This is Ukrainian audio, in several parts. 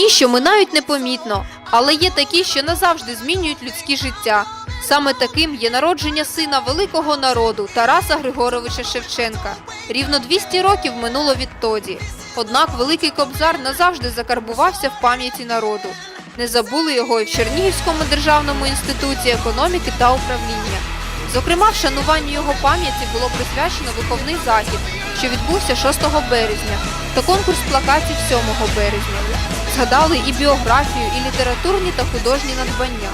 що минають непомітно, але є такі, що назавжди змінюють людське життя. Саме таким є народження сина великого народу Тараса Григоровича Шевченка. Рівно 200 років минуло відтоді. Однак великий кобзар назавжди закарбувався в пам'яті народу. Не забули його і в Чернігівському державному інституті економіки та управління. Зокрема, вшануванню його пам'яті було присвячено виховний захід, що відбувся 6 березня, та конкурс плакатів 7 березня. Згадали і біографію, і літературні та художні надбання.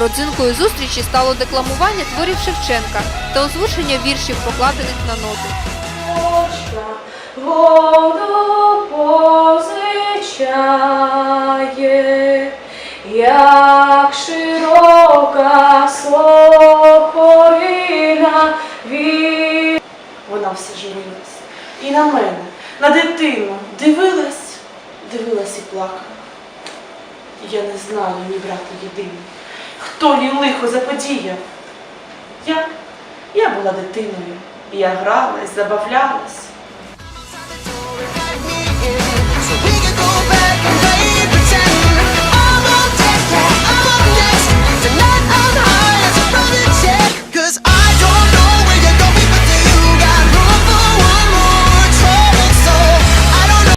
Родзинкою зустрічі стало декламування творів Шевченка та озвучення віршів, покладених на ноти. Воду позичає, як широка сокорина від... Вона все живилась. І на мене, на дитину дивилась, дивилась і плакала. Я не знаю, мій брат єдиний, хто їй лихо заподіяв. Я, я була дитиною, я гралась, забавлялась.